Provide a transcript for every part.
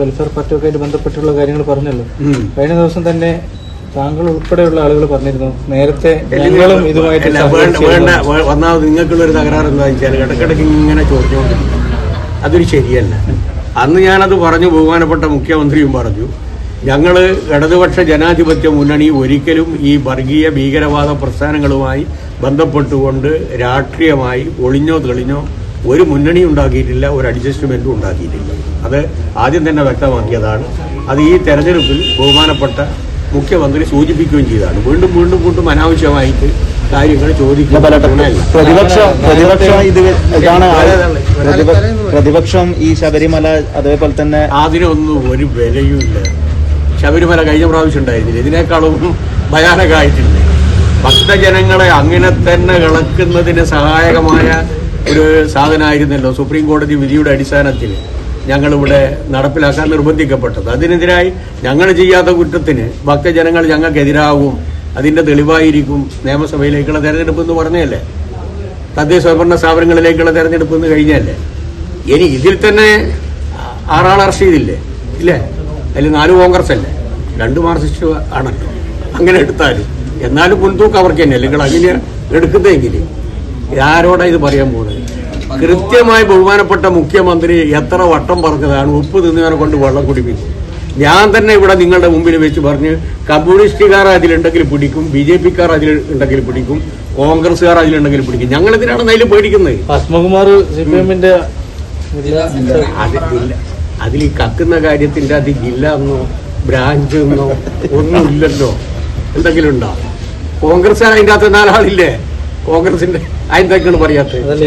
Welfare പാർട്ടിയൊക്കെ ആയിട്ട് ബന്ധപ്പെട്ടുള്ള കാര്യങ്ങൾ പറഞ്ഞല്ലോ. കഴിഞ്ഞ ദിവസം തന്നെ താങ്കൾ ഉൾപ്പെടെയുള്ള ആളുകൾ പറഞ്ഞിരുന്നു. നേരത്തെ ഞങ്ങളും ഇതുമായിട്ട് ഒന്നാമത് നിങ്ങൾക്കുള്ള ഒരു തകരാറ് എന്താ വെച്ചാൽ ഇടയ്ക്കിടയ്ക്ക് ഇങ്ങനെ ചോദിച്ചുകൊണ്ടിരിക്കും. അതൊരു ശരിയല്ല. അന്ന് ഞാനത് പറഞ്ഞു ബഹുമാനപ്പെട്ട മുഖ്യമന്ത്രിയും പറഞ്ഞു ഞങ്ങൾ ഇടതുപക്ഷ ജനാധിപത്യ മുന്നണി ഒരിക്കലും ഈ വർഗീയ ഭീകരവാദ പ്രസ്ഥാനങ്ങളുമായി ബന്ധപ്പെട്ടുകൊണ്ട് രാഷ്ട്രീയമായി ഒളിഞ്ഞോ തെളിഞ്ഞോ ഒരു മുന്നണി ഉണ്ടാക്കിയിട്ടില്ല ഒരു അഡ്ജസ്റ്റ്മെന്റും ഉണ്ടാക്കിയിട്ടില്ല. അത് ആദ്യം തന്നെ വ്യക്തമാക്കിയതാണ്. അത് ഈ തെരഞ്ഞെടുപ്പിൽ ബഹുമാനപ്പെട്ട മുഖ്യമന്ത്രി സൂചിപ്പിക്കുകയും ചെയ്തതാണ് വീണ്ടും വീണ്ടും വീണ്ടും അനാവശ്യമായിട്ട് കാര്യങ്ങൾ ചോദിക്കുന്നു പ്രതിപക്ഷം ഈ ശബരിമല അതേപോലെ തന്നെ അതിനൊന്നും ഒരു വിലയുമില്ല. ശബരിമല കഴിഞ്ഞ പ്രാവശ്യം ഉണ്ടായിരുന്നില്ല. ഇതിനേക്കാളും ഭയാനകമായിട്ടുണ്ട്. ഭക്തജനങ്ങളെ അങ്ങനെ തന്നെ കളക്കുന്നതിന് സഹായകമായ ഒരു സാധനമായിരുന്നല്ലോ സുപ്രീം കോടതി വിധിയുടെ അടിസ്ഥാനത്തിൽ. ഞങ്ങളിവിടെ നടപ്പിലാക്കാൻ നിർബന്ധിക്കപ്പെട്ടത്. അതിനെതിരായി ഞങ്ങൾ ചെയ്യാത്ത കുറ്റത്തിന് ഭക്തജനങ്ങൾ ഞങ്ങൾക്കെതിരാകും അതിന്റെ തെളിവായിരിക്കും നിയമസഭയിലേക്കുള്ള തെരഞ്ഞെടുപ്പ് എന്ന് പറഞ്ഞല്ലേ? തദ്ദേശ സ്വയംഭരണ സ്ഥാപനങ്ങളിലേക്കുള്ള തെരഞ്ഞെടുപ്പ് എന്ന് കഴിഞ്ഞല്ലേ? ഇനി ഇതിൽ തന്നെ ആറാൾ അറസ്റ്റ് ഇല്ലേ? അതിൽ നാല് കോൺഗ്രസ് അല്ലേ രണ്ട് മാർക്സിസ്റ്റ് ആണല്ലോ. അങ്ങനെ എടുത്താലും. എന്നാലും മുൻതൂക്കം അവർക്ക് തന്നെയല്ലേ? നിങ്ങൾ അങ്ങനെ എടുക്കുന്നതെങ്കിൽ. ആരോടാ ഇത് പറയാൻ പോകുന്നത് കൃത്യമായി ബഹുമാനപ്പെട്ട മുഖ്യമന്ത്രി എത്ര വട്ടം പറഞ്ഞതാണ് ഉപ്പ് തിന്നവനെ കൊണ്ട് വെള്ളം കുടിപ്പിക്കും. ഞാൻ തന്നെ ഇവിടെ നിങ്ങളുടെ മുമ്പിൽ വെച്ച് പറഞ്ഞ് കമ്മ്യൂണിസ്റ്റുകാർ അതിലുണ്ടെങ്കിൽ പിടിക്കും ബി ജെ പിക്കാർ അതിൽ ഉണ്ടെങ്കിൽ പിടിക്കും കോൺഗ്രസ്സുകാർ അതിലുണ്ടെങ്കിൽ പിടിക്കും. ഞങ്ങൾ എന്തിനാണ് അതിൽ പേടിക്കുന്നത്. എമ്മിന്റെ അതിൽ ഈ കക്കുന്ന കാര്യത്തിന്റെ അത് ജില്ല എന്നോ ബ്രാഞ്ച് എന്നോ ഒന്നുമില്ലല്ലോ. എന്തെങ്കിലും ഉണ്ടോ? കോൺഗ്രസ്സുകാർ അതിന്റെ അകത്ത് നാലാളില്ലേ? കോൺഗ്രസിന്റെ അതെന്തൊക്കെയാണ് പറയാത്തത് അത്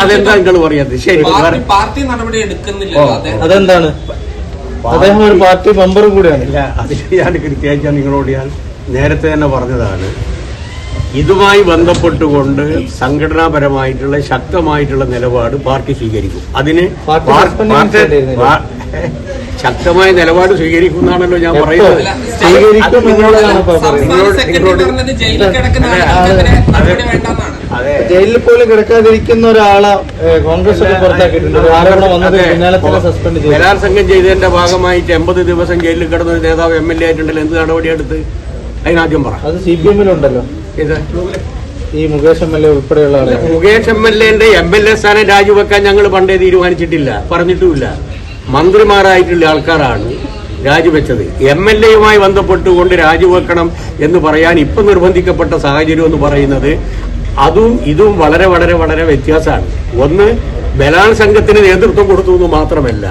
അതെന്താ നിങ്ങൾ പറയാത്തത് ശരി പാർട്ടി നടപടി എടുക്കുന്നില്ല അതെന്താണ്? അദ്ദേഹം ഒരു പാർട്ടി മെമ്പർ കൂടിയാണ്. ഇല്ല അതിൽ ഞാൻ കൃത്യമായിട്ട് ഞാൻ നിങ്ങളോട് ഞാൻ നേരത്തെ തന്നെ പറഞ്ഞതാണ്. ഇതുമായി ബന്ധപ്പെട്ടുകൊണ്ട് സംഘടനാപരമായിട്ടുള്ള ശക്തമായിട്ടുള്ള നിലപാട് പാർട്ടി സ്വീകരിക്കും. അതിന് ശക്തമായ നിലപാട് സ്വീകരിക്കും എന്നാണല്ലോ ഞാൻ പറയുന്നത്. അത് നിങ്ങളോട്- നിങ്ങളോട് ജയിലിൽ പോലും കിടക്കാതിരിക്കുന്ന ഒരാളെ കോൺഗ്രസ് പുറത്താക്കിയിട്ടുണ്ട്. ആരോപണം വന്നത്. പിന്നാലെ സസ്പെൻഡ് ചെയ്തു. ബലാത്സംഗം ചെയ്തതിന്റെ ഭാഗമായിട്ട് എൺപത് ദിവസം ജയിലിൽ കിടന്ന ഒരു നേതാവ് എം എൽ എ ആയിട്ടുണ്ടല്ലോ. എന്ത് നടപടിയെടുത്ത് അതിനാദ്യം പറ. അത് സി പി എമ്മിലുണ്ടല്ലോ. ഇത് ഈ മുകേഷ് എം എൽ എ ഉൾപ്പെടെയുള്ള മുകേഷ് എം എൽ എന്റെ എം എൽ എ സ്ഥാനം രാജിവെക്കാൻ ഞങ്ങൾ പണ്ടേ തീരുമാനിച്ചിട്ടില്ല. പറഞ്ഞിട്ടുമില്ല. മന്ത്രിമാരായിട്ടുള്ള ആൾക്കാരാണ് രാജിവെച്ചത്. എം എൽ എയുമായി ബന്ധപ്പെട്ടുകൊണ്ട് രാജിവെക്കണം എന്ന് പറയാൻ ഇപ്പൊ നിർബന്ധിക്കപ്പെട്ട സാഹചര്യം എന്ന് പറയുന്നത് അതും ഇതും വളരെ വളരെ വളരെ വ്യത്യാസമാണ്. ഒന്ന് ബലാത്സംഗത്തിന് നേതൃത്വം കൊടുത്തു എന്ന് മാത്രമല്ല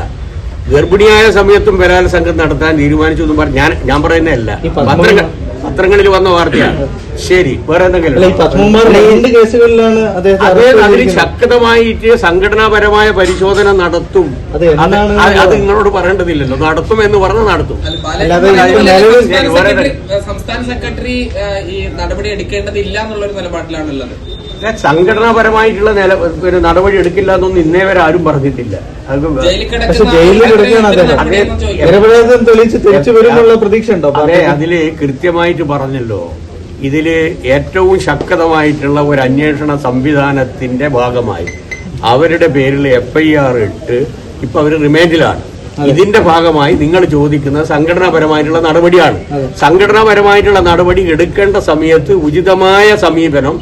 ഗർഭിണിയായ സമയത്തും ബലാത്സംഗം നടത്താൻ തീരുമാനിച്ചു എന്ന് പറഞ്ഞു ഞാൻ ഞാൻ പറയുന്നതല്ല. പത്രങ്ങൾ പത്രങ്ങളിൽ വന്ന വാർത്തയാണ്. ശരി വേറെ എന്തെങ്കിലും? അല്ല ഈ ഉണ്ടോ? പത്മകുമാറിന്റെ രണ്ട് കേസുകളിലാണ് അദ്ദേഹത്തെ അത് arrest അതിൽ ചെയ്തിരിക്കുന്നത്. ശക്തമായിട്ട് സംഘടനാപരമായ പരിശോധന നടത്തും. അത് നിങ്ങളോട് പറയേണ്ടതില്ലല്ലോ. നടത്തും എന്ന് പറഞ്ഞ് നടത്തും. സംസ്ഥാന സെക്രട്ടറി ഈ നടപടി എടുക്കേണ്ടതില്ല എന്നുള്ളൊരു നിലപാടിലാണുള്ളത്. സംഘടനാപരമായിട്ടുള്ള നില പിന്നെ നടപടി എടുക്കില്ല എന്നൊന്നും ഇന്നേ വരെ ആരും പറഞ്ഞിട്ടില്ല. അത് ജയിലിൽ പക്ഷെ കിടക്കുകയാണ് തിരിച്ചു വരുന്നുള്ള പ്രതീക്ഷ ഉണ്ടോ അതെ അതിൽ കൃത്യമായിട്ട് പറഞ്ഞല്ലോ. ഇതിൽ ഏറ്റവും ശക്തമായിട്ടുള്ള ഒരു അന്വേഷണ സംവിധാനത്തിന്റെ ഭാഗമായി അവരുടെ പേരിൽ എഫ് ഐ ആർ ഇട്ട് ഇപ്പൊ അവർ റിമാൻഡിലാണ്. ഇതിന്റെ ഭാഗമായി നിങ്ങൾ ചോദിക്കുന്ന സംഘടനാപരമായിട്ടുള്ള നടപടിയാണ്. സംഘടനാപരമായിട്ടുള്ള നടപടി എടുക്കേണ്ട സമയത്ത് ഉചിതമായ സമീപനം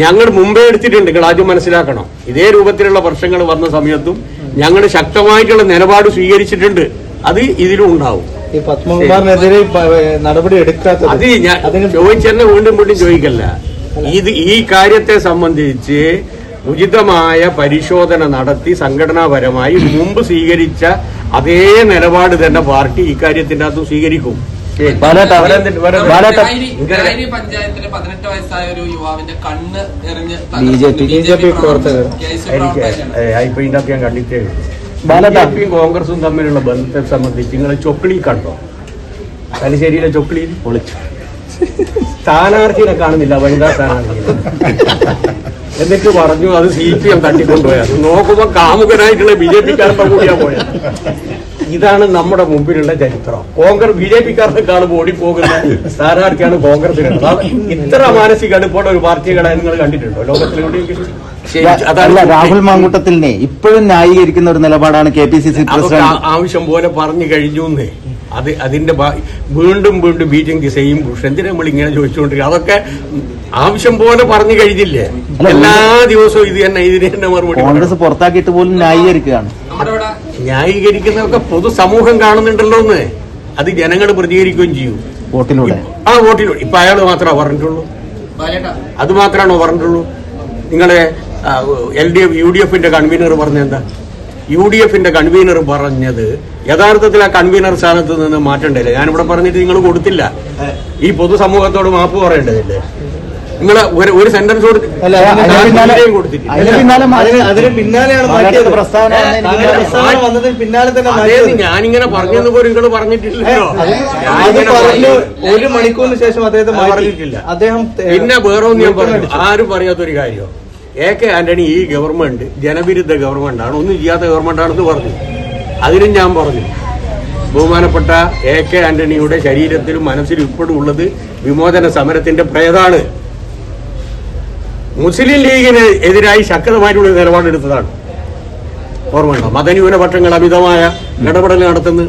ഞങ്ങൾ മുമ്പേ എടുത്തിട്ടുണ്ട് നിങ്ങൾ ആദ്യം മനസ്സിലാക്കണം. ഇതേ രൂപത്തിലുള്ള പ്രശ്നങ്ങൾ വന്ന സമയത്തും ഞങ്ങൾ ശക്തമായിട്ടുള്ള നിലപാട് സ്വീകരിച്ചിട്ടുണ്ട്. അത് ഇതിലും ഉണ്ടാവും. ഈ പത്മകുമാറിനെതിരെ നടപടി എടുക്കാത്ത അത് ഞാൻ ചോദിച്ചെന്നെ വീണ്ടും വീണ്ടും ചോദിക്കല്ല. ഇത് ഈ കാര്യത്തെ സംബന്ധിച്ച് ഉചിതമായ പരിശോധന നടത്തി സംഘടനാപരമായി മുമ്പ് സ്വീകരിച്ച അതേ നിലപാട് തന്നെ പാർട്ടി ഇക്കാര്യത്തിന്റെ അകത്ത് സ്വീകരിക്കും. പഞ്ചായത്തിലെ പതിനെട്ട് വയസ്സായ ഒരു യുവാവിന്റെ കണ്ണ് എറിഞ്ഞ് ഞാൻ കണ്ടിട്ടേ ബിജെപിയും കോൺഗ്രസും തമ്മിലുള്ള ബന്ധത്തെ സംബന്ധിച്ച് നിങ്ങൾ ചൊക്കിളി കണ്ടോ? തലശ്ശേരിയിലെ ചൊക്കിളിയിൽ പൊളിച്ചു. സ്ഥാനാർത്ഥിനെ കാണുന്നില്ല വനിതാ സ്ഥാനാർത്ഥി എന്നിട്ട് പറഞ്ഞു അത് സി പി എം തട്ടിക്കൊണ്ടുപോയത് നോക്കുമ്പോ കാമുകനായിട്ടുള്ള ബി ജെ പിക്കാരൻ കൂടിയാ പോയത്. ഇതാണ് നമ്മുടെ മുമ്പിലുള്ള ചരിത്രം. കോൺഗ്രസ് ബി ജെ പിക്കാരനെക്കാളും ഓടിപ്പോകുന്ന സ്ഥാനാർത്ഥിയാണ് കോൺഗ്രസ് ഇത്ര മാനസിക അടുപ്പോടെ ഒരു പാർട്ടികളെ നിങ്ങൾ കണ്ടിട്ടുണ്ടോ? ലോകത്തിലെവിടെയെങ്കിലും ശരി, അതാണ് രാഹുൽ മാങ്കൂട്ടത്തിനെ ഇപ്പോഴും ന്യായീകരിക്കുന്ന ഒരു നിലപാടാണ് K P C C president. ആവശ്യം പോലെ പറഞ്ഞു കഴിഞ്ഞു എന്നേ. അത് അതിന്റെ വീണ്ടും വീണ്ടും ബീറ്റിംഗ് ദി സെയിം പുഷ് എന്തിനാ നമ്മൾ ഇങ്ങനെ ചോദിച്ചുകൊണ്ടിരിക്കുക അതൊക്കെ ആവശ്യം പോലെ പറഞ്ഞു കഴിഞ്ഞില്ലേ? എല്ലാ ദിവസവും ഇത് തന്നെ ഇതിന് തന്നെ മറുപടി കോൺഗ്രസ് പുറത്താക്കിയിട്ട് പോലും ന്യായീകരിക്കുകയാണ്. നമ്മുടെ ഇവിടെ ന്യായീകരിക്കുന്നതൊക്കെ പൊതുസമൂഹം കാണുന്നുണ്ടല്ലോ എന്ന് അത് ജനങ്ങൾ പ്രതികരിക്കുകയും ചെയ്യും. വോട്ടിലൂടെ. ആ വോട്ടിലൂടെ. ഇപ്പൊ അയാൾ മാത്രമേ പറഞ്ഞിട്ടുള്ളൂ അത് മാത്രമാണോ പറഞ്ഞിട്ടുള്ളൂ നിങ്ങളെ L D F U D എഫിന്റെ കൺവീനർ പറഞ്ഞെന്താ? യു ഡി എഫിന്റെ കൺവീനർ പറഞ്ഞത് യഥാർത്ഥത്തിൽ ആ കൺവീനർ സ്ഥാനത്ത് നിന്ന് മാറ്റണ്ടല്ലേ ഞാനിവിടെ പറഞ്ഞിട്ട് നിങ്ങൾ കൊടുത്തില്ല. ഈ പൊതുസമൂഹത്തോട് മാപ്പ് പറയേണ്ടതില്ലേ? നിങ്ങൾ ഒരു- ഒരു സെന്റൻസ് ഞാനിങ്ങനെ പറഞ്ഞെന്ന് പോലും നിങ്ങൾ പറഞ്ഞിട്ടില്ലല്ലോ. പറഞ്ഞു പറഞ്ഞു. ഒരു മണിക്കൂറിന് ശേഷം അദ്ദേഹത്തെ മാറിയിട്ടില്ല പറഞ്ഞിട്ടില്ല. അദ്ദേഹം പിന്നെ വേറെ ഒന്നും ഞാൻ പറഞ്ഞു. ആരും പറയാത്തൊരു കാര്യം. എ കെ ആന്റണി ഈ ഗവൺമെന്റ് ജനവിരുദ്ധ ഗവൺമെന്റ് ആണ് ഒന്നും ചെയ്യാത്ത ഗവൺമെന്റാണെന്ന് പറഞ്ഞു. അതിനും ഞാൻ പറഞ്ഞു. ബഹുമാനപ്പെട്ട എ കെ ആന്റണിയുടെ ശരീരത്തിലും മനസ്സിലും ഇപ്പോഴും ഉള്ളത് വിമോചന സമരത്തിന്റെ പ്രേതാണ്. മുസ്ലിം ലീഗിന് എതിരായി ശക്തമായിട്ടുള്ള ഒരു നിലപാടെടുത്തതാണ് ഓർമ്മയുണ്ടോ? മതന്യൂനപക്ഷങ്ങൾ അമിതമായ ഇടപെടൽ നടത്തുന്നു.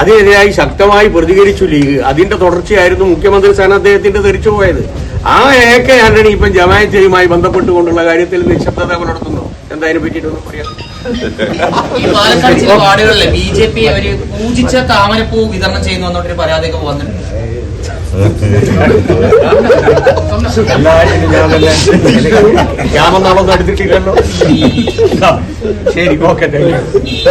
അതിനെതിരായി ശക്തമായി പ്രതികരിച്ചു ലീഗ്. അതിന്റെ തുടർച്ചയായിരുന്നു മുഖ്യമന്ത്രി സ്ഥാനം അദ്ദേഹത്തിന്റെ തെറിച്ചു പോയത്. ആ എ കെ ആന്റണി ഇപ്പം ജമായത്തെയുമായി ബന്ധപ്പെട്ടുകൊണ്ടുള്ള കാര്യത്തിൽ നിശബ്ദത പുലർത്തുന്നു. എന്താ അതിനെ പറ്റിയിട്ടൊന്നും പറയാം? ഈ പാലക്കാട് ചില വാർഡുകളിലെ ബി ജെ പി അവർ പൂജിച്ച താമരപ്പൂ വിതരണം ചെയ്യുന്നു എന്നൊരു പരാതിയൊക്കെ വന്നിട്ടുണ്ട്. എല്ലാവരും അടുത്തിട്ടില്ലല്ലോ. ശരി ഓക്കെ താങ്ക് യു